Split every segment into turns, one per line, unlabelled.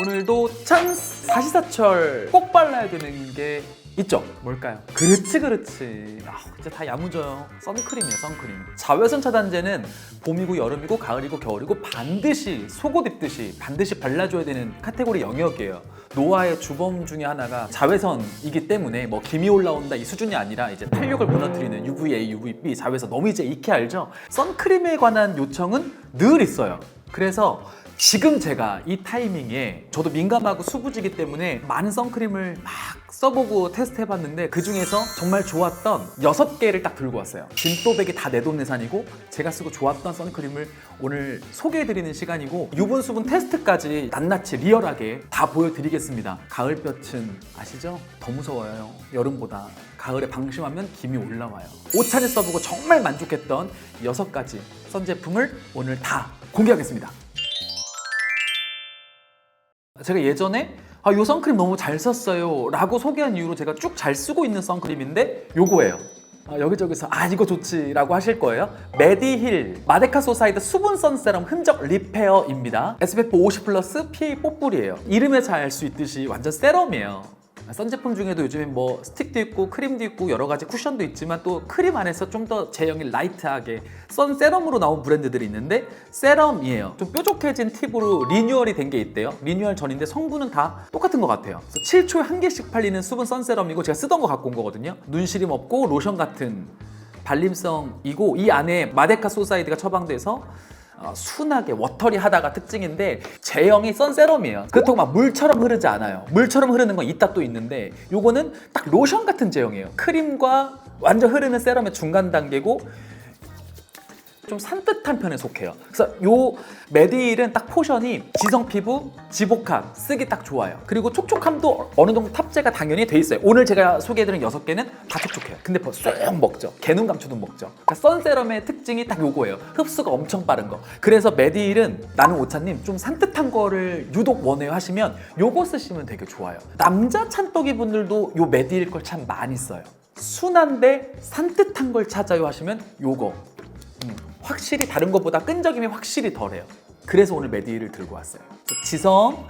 오늘도 찬스 사시사철 꼭 발라야 되는 게 있죠. 뭘까요? 그렇지 그렇지. 아, 진짜 다 야무져요. 선크림이에요, 선크림. 자외선 차단제는 봄이고 여름이고 가을이고 겨울이고 반드시 속옷 입듯이 반드시 발라줘야 되는 카테고리 영역이에요. 노화의 주범 중에 하나가 자외선이기 때문에 뭐 김이 올라온다 이 수준이 아니라 이제 탄력을 무너뜨리는 UVA, UVB 자외선 너무 이제 익히 알죠? 선크림에 관한 요청은 늘 있어요. 그래서 지금 제가 이 타이밍에 저도 민감하고 수부지기 때문에 많은 선크림을 막 써보고 테스트해봤는데 그 중에서 정말 좋았던 여섯 개를 딱 들고 왔어요. 진또백이 다 내 돈내산이고 제가 쓰고 좋았던 선크림을 오늘 소개해드리는 시간이고 유분 수분 테스트까지 낱낱이 리얼하게 다 보여드리겠습니다. 가을볕은 아시죠? 더 무서워요. 여름보다. 가을에 방심하면 김이 올라와요. 오찬에 써보고 정말 만족했던 여섯 가지 선 제품을 오늘 다 공개하겠습니다. 제가 예전에 아, 요 선크림 너무 잘 썼어요 라고 소개한 이후로 제가 쭉 잘 쓰고 있는 선크림인데 요거예요. 아, 여기저기서 아 이거 좋지 라고 하실 거예요. 메디힐 마데카 소사이드 수분 선세럼 흔적 리페어입니다. SPF 50 플러스 PA 뽀뿌리예요. 이름에서 알 수 있듯이 완전 세럼이에요 선 제품 중에도 요즘엔 뭐 스틱도 있고 크림도 있고 여러 가지 쿠션도 있지만 또 크림 안에서 좀 더 제형이 라이트하게 선 세럼으로 나온 브랜드들이 있는데 세럼이에요. 좀 뾰족해진 팁으로 리뉴얼이 된 게 있대요. 리뉴얼 전인데 성분은 다 똑같은 것 같아요. 그래서 7초에 한 개씩 팔리는 수분 선 세럼이고 제가 쓰던 거 갖고 온 거거든요. 눈시림 없고 로션 같은 발림성이고 이 안에 마데카 소사이드가 처방돼서 어, 순하게 워터리하다가 특징인데 제형이 선세럼이에요. 그렇다고 막 물처럼 흐르지 않아요. 물처럼 흐르는 건 이따 또 있는데 요거는 딱 로션 같은 제형이에요. 크림과 완전 흐르는 세럼의 중간 단계고 좀 산뜻한 편에 속해요. 그래서 요 메디힐은 딱 포션이 지성 피부, 지복합 쓰기 딱 좋아요. 그리고 촉촉함도 어느 정도 탑재가 당연히 돼 있어요. 오늘 제가 소개해드린 여섯 개는 다 촉촉해요. 근데 벌써 쏙 먹죠. 개눈 감초도 먹죠. 그러니까 선세럼의 특징이 딱 요거예요. 흡수가 엄청 빠른 거. 그래서 메디힐은 나는 오차님 좀 산뜻한 거를 유독 원해요 하시면 요거 쓰시면 되게 좋아요. 남자 찬떡이 분들도 요 메디힐 걸 참 많이 써요. 순한데 산뜻한 걸 찾아요 하시면 요거 음, 확실히 다른 것보다 끈적임이 확실히 덜해요. 그래서 오늘 메디힐을 들고 왔어요. 지성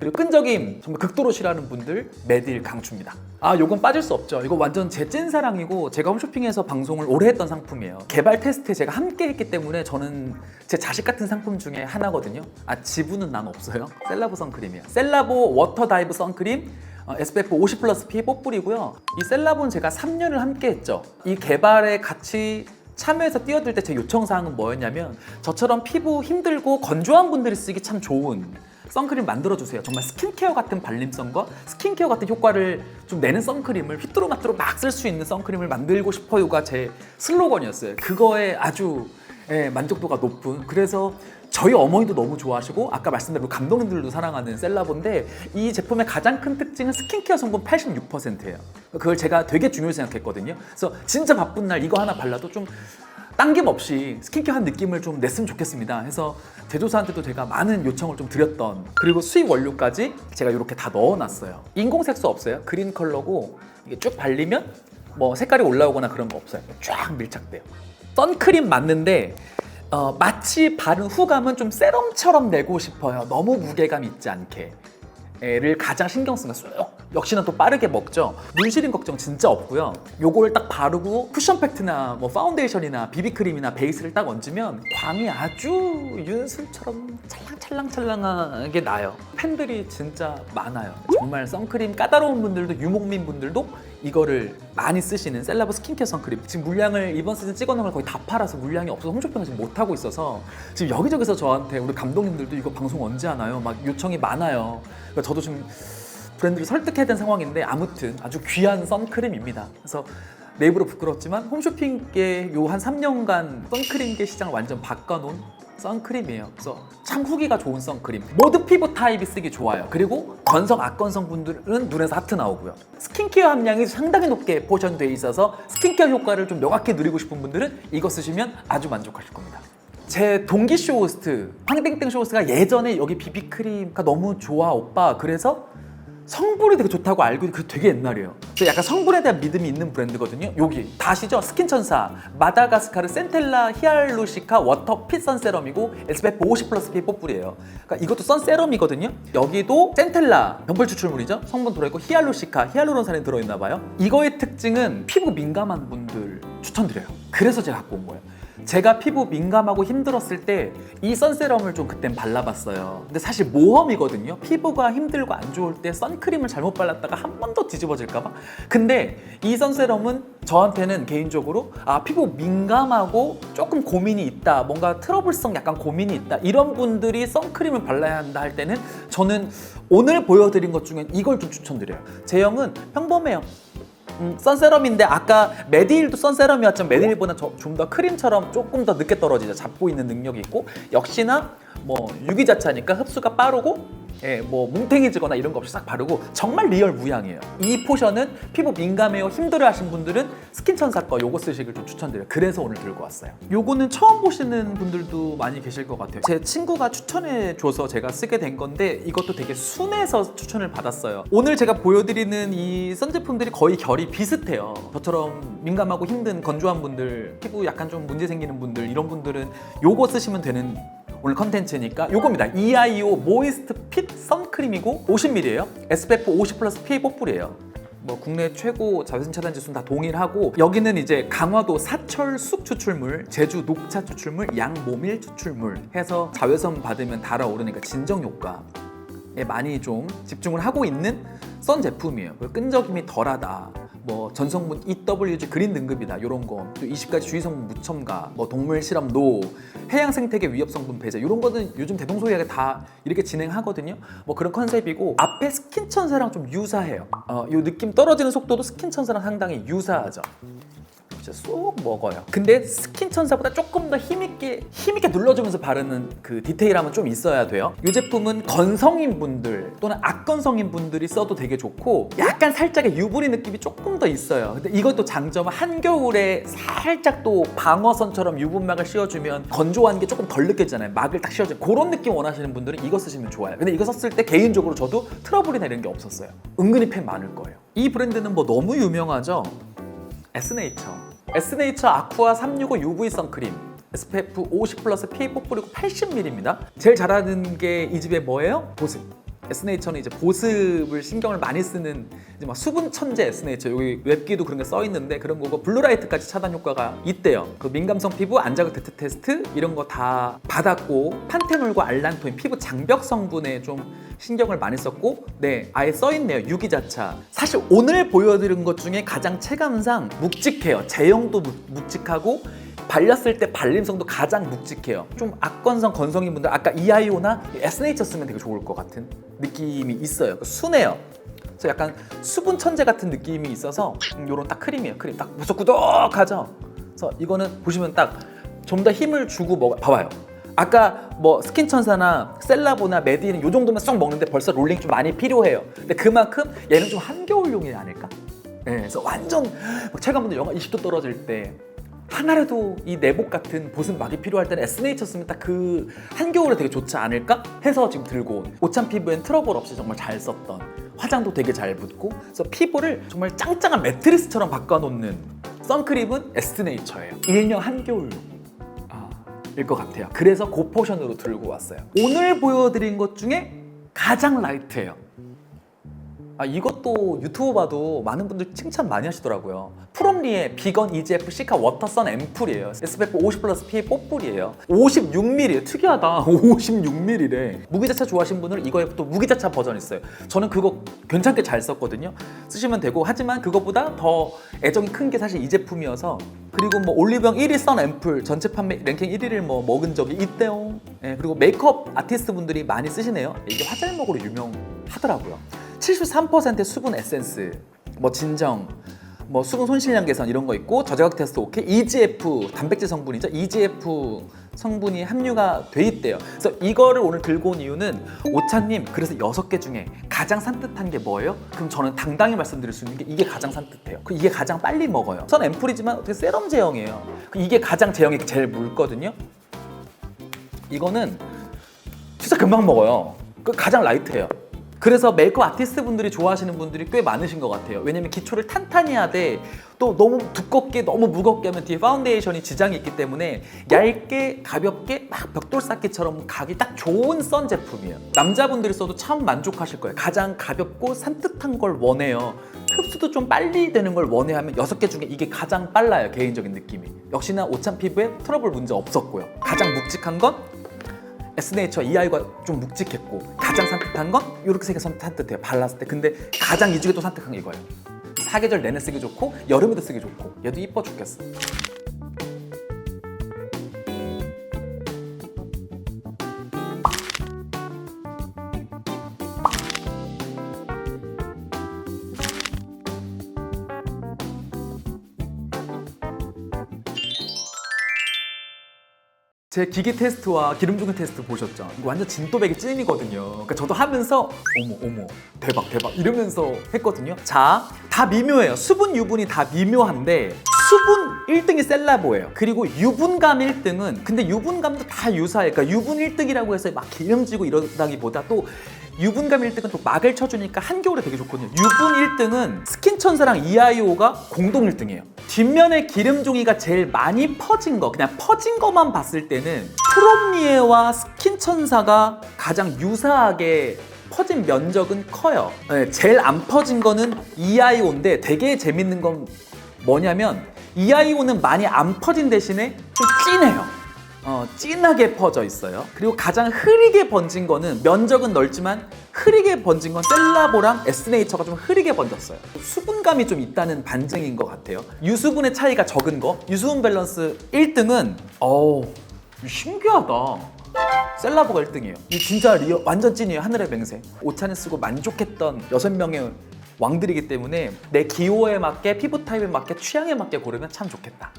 그리고 끈적임 정말 극도로 싫어하는 분들 메디힐 강추입니다. 아 요건 빠질 수 없죠. 이거 완전 제 찐사랑이고 제가 홈쇼핑에서 방송을 오래 했던 상품이에요. 개발 테스트에 제가 함께 했기 때문에 저는 제 자식 같은 상품 중에 하나거든요. 아 지분은 난 없어요. 셀라보 선크림이에요. 셀라보 워터 다이브 선크림 어, SPF 50 플러스 PA 뽀뿌리고요. 이 셀라본 제가 3년을 함께 했죠. 이 개발에 같이 참여해서 뛰어들 때 제 요청 사항은 뭐였냐면 저처럼 피부 힘들고 건조한 분들이 쓰기 참 좋은 선크림 만들어 주세요. 정말 스킨케어 같은 발림성과 스킨케어 같은 효과를 좀 내는 선크림을 휘뚜루마뚜루 막 쓸 수 있는 선크림을 만들고 싶어요가 제 슬로건이었어요. 그거에 아주 예, 만족도가 높은 그래서 저희 어머니도 너무 좋아하시고 아까 말씀드린 감독님들도 사랑하는 셀라본데 이 제품의 가장 큰 특징은 스킨케어 성분 86%예요. 그걸 제가 되게 중요히 생각했거든요. 그래서 진짜 바쁜 날 이거 하나 발라도 좀 당김 없이 스킨케어 한 느낌을 좀 냈으면 좋겠습니다. 해서 제조사한테도 제가 많은 요청을 좀 드렸던 그리고 수입 원료까지 제가 이렇게 다 넣어놨어요. 인공 색소 없어요. 그린 컬러고 이게 쭉 발리면 뭐 색깔이 올라오거나 그런 거 없어요. 쫙 밀착돼요. 선크림 맞는데 어, 마치 바른 후감은 좀 세럼처럼 내고 싶어요. 너무 무게감 있지 않게. 를 가장 신경 쓰는 거 쏙. 역시나 또 빠르게 먹죠. 눈시림 걱정 진짜 없고요. 요걸 딱 바르고 쿠션 팩트나 뭐 파운데이션이나 비비크림이나 베이스를 딱 얹으면 광이 아주 윤슬처럼 찰랑찰랑찰랑하게 나요. 팬들이 진짜 많아요. 정말 선크림 까다로운 분들도 유목민 분들도 이거를 많이 쓰시는 셀라보 스킨케어 선크림. 지금 물량을 이번 시즌 찍어놓은 걸 거의 다 팔아서 물량이 없어서 홈쇼핑을 지금 못 하고 있어서 지금 여기저기서 저한테 우리 감독님들도 이거 방송 언제 하나요? 막 요청이 많아요. 그러니까 저도 좀 브랜드를 설득해야 되는 상황인데 아무튼 아주 귀한 선크림입니다. 그래서 내 입으로 부끄럽지만 홈쇼핑계 요 한 3년간 선크림계 시장을 완전 바꿔놓은 선크림이에요. 그래서 참 후기가 좋은 선크림. 모두 피부 타입이 쓰기 좋아요. 그리고 건성, 악건성 분들은 눈에서 하트 나오고요. 스킨케어 함량이 상당히 높게 포션되어 있어서 스킨케어 효과를 좀 명확히 누리고 싶은 분들은 이거 쓰시면 아주 만족하실 겁니다. 제 동기 쇼호스트 황땡땡 쇼호스트가 예전에 여기 비비크림가 너무 좋아 오빠 그래서 성분이 되게 좋다고 알고 있는 그 되게 옛날이에요. 저 약간 성분에 대한 믿음이 있는 브랜드거든요. 여기 다 아시죠? 스킨천사, 마다가스카르 센텔라 히알루시카 워터 핏 선세럼이고 SPF 50 플러스 피 뽀뿌리예요. 그러니까 이것도 선세럼이거든요. 여기도 센텔라 병풀 추출물이죠. 성분 들어있고 히알루시카, 히알루론산이 들어있나 봐요. 이거의 특징은 피부 민감한 분들 추천드려요. 그래서 제가 갖고 온 거예요. 제가 피부 민감하고 힘들었을 때 이 선세럼을 좀 그땐 발라봤어요. 근데 사실 모험이거든요. 피부가 힘들고 안 좋을 때 선크림을 잘못 발랐다가 한 번 더 뒤집어질까봐. 근데 이 선세럼은 저한테는 개인적으로 아 피부 민감하고 조금 고민이 있다, 뭔가 트러블성 약간 고민이 있다 이런 분들이 선크림을 발라야 한다 할 때는 저는 오늘 보여드린 것 중에 이걸 좀 추천드려요. 제형은 평범해요. 음, 선세럼인데 아까 메디힐도 선세럼이었지만 메디힐보다 좀 더 크림처럼 조금 더 늦게 떨어지죠. 잡고 있는 능력이 있고 역시나 뭐 유기자차니까 흡수가 빠르고 예, 뭐 뭉탱이지거나 이런 거 없이 싹 바르고 정말 리얼 무향이에요. 이 포션은 피부 민감해요 힘들어 하신 분들은 스킨천사 거 요거 쓰시길 좀 추천드려요. 그래서 오늘 들고 왔어요. 요거는 처음 보시는 분들도 많이 계실 것 같아요. 제 친구가 추천해 줘서 제가 쓰게 된 건데 이것도 되게 순해서 추천을 받았어요. 오늘 제가 보여드리는 이 선제품들이 거의 결이 비슷해요. 저처럼 민감하고 힘든 건조한 분들, 피부 약간 좀 문제 생기는 분들 이런 분들은 요거 쓰시면 되는 오늘 컨텐츠니까 요겁니다. EIO 모이스트 핏 선크림이고 50ml예요. SPF 50 플러스 PA 뽀뿌리예요. 뭐 국내 최고 자외선 차단 지수는 다 동일하고 여기는 이제 강화도 사철 쑥 추출물, 제주 녹차 추출물, 양모밀 추출물 해서 자외선 받으면 달아오르니까 진정 효과에 많이 좀 집중을 하고 있는 선 제품이에요. 끈적임이 덜하다. 뭐 전성분 EWG 그린 등급이다 이런 거, 또 20가지 주의 성분 무첨가, 뭐 동물 실험 노, 해양 생태계 위협 성분 배제 이런 거는 요즘 대동소이하게 다 이렇게 진행하거든요. 뭐 그런 컨셉이고 앞에 스킨 천사랑 좀 유사해요. 어, 이 느낌 떨어지는 속도도 스킨 천사랑 상당히 유사하죠. 진짜 쏙 먹어요. 근데 스킨 천사보다 조금 더 힘있게 힘있게 눌러주면서 바르는 그 디테일함은 좀 있어야 돼요. 이 제품은 건성인 분들 또는 악건성인 분들이 써도 되게 좋고 약간 살짝의 유분리 느낌이 조금 더 있어요. 근데 이것도 장점은 한겨울에 살짝 또 방어선처럼 유분막을 씌워주면 건조한 게 조금 덜 느껴지잖아요. 막을 딱 씌워주는 그런 느낌 원하시는 분들은 이거 쓰시면 좋아요. 근데 이거 썼을 때 개인적으로 저도 트러블이나 이런 게 없었어요. 은근히 팬 많을 거예요. 이 브랜드는 뭐 너무 유명하죠. 에스네이처 에스네이처 아쿠아 365 UV 선크림. SPF 50 플러스 PA 뽀뿌리고 80ml입니다 제일 잘하는 게 이 집에 뭐예요? 보습 에스네이처는 이제 보습을 신경을 많이 쓰는 이제 막 수분 천재 에스네이처 여기 웹기도 그런 게 써 있는데 그런 거고 블루라이트까지 차단 효과가 있대요. 그 민감성 피부 안자극 테트 테스트 이런 거 다 받았고 판테놀과 알란토인 피부 장벽 성분에 좀 신경을 많이 썼고 네 아예 써 있네요 유기자차. 사실 오늘 보여드린 것 중에 가장 체감상 묵직해요. 제형도 묵- 묵직하고 발렸을 때 발림성도 가장 묵직해요. 좀 악건성 건성인 분들 아까 EIO나 SNH 쓰면 되게 좋을 것 같은 느낌이 있어요. 순해요. 그래서 약간 수분 천재 같은 느낌이 있어서 이런 딱 크림이에요. 크림 딱 무석구덕하죠. 그래서 이거는 보시면 딱 좀 더 힘을 주고 먹어. 봐봐요. 아까 뭐 스킨 천사나 셀라보나 메디는 이 정도면 쏙 먹는데 벌써 롤링 좀 많이 필요해요. 근데 그만큼 얘는 좀 한겨울용이 아닐까? 네, 그래서 완전 막 체감온도 영하 20도 떨어질 때 하나라도 이 내복 같은 보습 막이 필요할 때는 에스네이처 쓰면 딱 그 한겨울에 되게 좋지 않을까? 해서 지금 들고 온. 오찬 피부엔 트러블 없이 정말 잘 썼던. 화장도 되게 잘 붙고. 그래서 피부를 정말 짱짱한 매트리스처럼 바꿔놓는 선크림은 에스네이처예요. 일명 한겨울용 아, 일것 같아요. 그래서 고포션으로 들고 왔어요. 오늘 보여드린 것 중에 가장 라이트해요 아, 이것도 유튜브 봐도 많은 분들 칭찬 많이 하시더라고요. 프롬리의 비건 EGF 시카 워터선 앰플이에요. SPF 50 플러스 PA 뽀뿌리예요. 56ml 특이하다. 56ml래. 무기자차 좋아하시는 분은 이거에 또 무기자차 버전 있어요. 저는 그거 괜찮게 잘 썼거든요. 쓰시면 되고 하지만 그것보다 더 애정이 큰 게 사실 이 제품이어서 그리고 뭐 올리브영 1위 선 앰플 전체 판매 랭킹 1위를 뭐 먹은 적이 있대요. 예, 그리고 메이크업 아티스트 분들이 많이 쓰시네요. 이게 화잘먹으로 유명하더라고요. 73%의 수분 에센스, 뭐 진정, 뭐 수분 손실량 개선 이런 거 있고 저자극 테스트 오케이, EGF 단백질 성분이죠. EGF 성분이 함유가 돼 있대요. 그래서 이거를 오늘 들고 온 이유는 오차님 그래서 여섯 개 중에 가장 산뜻한 게 뭐예요? 그럼 저는 당당히 말씀드릴 수 있는 게 이게 가장 산뜻해요. 그 이게 가장 빨리 먹어요. 전 앰플이지만 어떻게 세럼 제형이에요. 그 이게 가장 제형이 제일 묽거든요. 이거는 진짜 금방 먹어요. 그 가장 라이트해요. 그래서 메이크업 아티스트 분들이 좋아하시는 분들이 꽤 많으신 것 같아요. 왜냐면 기초를 탄탄히 하되 또 너무 두껍게 너무 무겁게 하면 뒤에 파운데이션이 지장이 있기 때문에 얇게 가볍게 막 벽돌 쌓기처럼 가기 딱 좋은 선 제품이에요. 남자분들이 써도 참 만족하실 거예요. 가장 가볍고 산뜻한 걸 원해요. 흡수도 좀 빨리 되는 걸 원해 하면 여섯 개 중에 이게 가장 빨라요 개인적인 느낌이 역시나 오찬 피부에 트러블 문제 없었고요 가장 묵직한 건 에스네이처 이아이가 좀 묵직했고 가장 산뜻한 건 이렇게 세개 산뜻해요 발랐을 때. 근데 가장 이 중에 또 산뜻한 게 이거예요. 사계절 내내 쓰기 좋고 여름에도 쓰기 좋고 얘도 이뻐 죽겠어 제 기계 테스트와 기름 중근 테스트 보셨죠? 이거 완전 진또배기 찐이거든요. 그러니까 저도 하면서 어머 어머 대박 대박 이러면서 했거든요. 자, 다 미묘해요. 수분 유분이 다 미묘한데 수분 1등이 셀라보예요. 그리고 유분감 1등은 근데 유분감도 다 유사해. 그러니까 유분 1등이라고 해서 막 기름지고 이러다기보다 또 유분감 1등은 또 막을 쳐주니까 한겨울에 되게 좋거든요. 유분 1등은 스킨천사랑 이아이오가 공동 1등이에요. 뒷면에 기름 종이가 제일 많이 퍼진 거, 그냥 퍼진 것만 봤을 때는 프롬리에와 스킨천사가 가장 유사하게 퍼진 면적은 커요. 네, 제일 안 퍼진 거는 이아이오인데 되게 재밌는 건 뭐냐면 이아이오는 많이 안 퍼진 대신에 좀 진해요. 어, 진하게 퍼져 있어요. 그리고 가장 흐리게 번진 거는 면적은 넓지만 흐리게 번진 건 셀라보랑 에스네이처가 좀 흐리게 번졌어요. 수분감이 좀 있다는 반증인 것 같아요. 유수분의 차이가 적은 거. 유수분 밸런스 1등은 어우 신기하다. 셀라보가 1등이에요. 이 진짜 리얼 완전 찐이에요. 하늘의 맹세. 오찬을 쓰고 만족했던 여섯 명의 왕들이기 때문에 내 기호에 맞게 피부 타입에 맞게 취향에 맞게 고르면 참 좋겠다.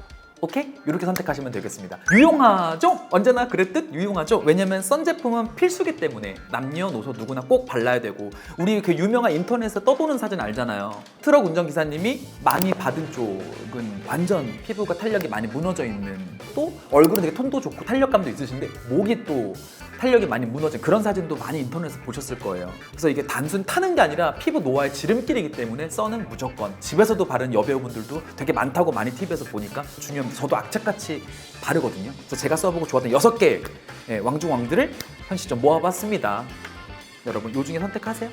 오케이? 이렇게 선택하시면 되겠습니다. 유용하죠? 언제나 그랬듯 유용하죠? 왜냐면 선 제품은 필수기 때문에 남녀노소 누구나 꼭 발라야 되고 우리 그 유명한 인터넷에 떠도는 사진 알잖아요. 트럭 운전기사님이 많이 받은 쪽은 완전 피부가 탄력이 많이 무너져 있는 또 얼굴은 되게 톤도 좋고 탄력감도 있으신데 목이 또 탄력이 많이 무너진 그런 사진도 많이 인터넷에서 보셨을 거예요. 그래서 이게 단순 타는 게 아니라 피부 노화의 지름길이기 때문에 써는 무조건 집에서도 바른 여배우분들도 되게 많다고 많이 TV에서 보니까 중요합니다. 저도 악착같이 바르거든요. 그래서 제가 써보고 좋았던 여섯 개 예, 왕중왕들을 현 시점 모아봤습니다. 여러분 요 중에 선택하세요.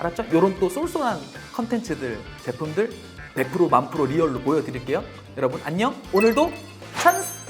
알았죠? 요런 또 쏠쏠한 컨텐츠들 제품들 100% 만 프로 리얼로 보여드릴게요. 여러분 안녕. 오늘도 찬스.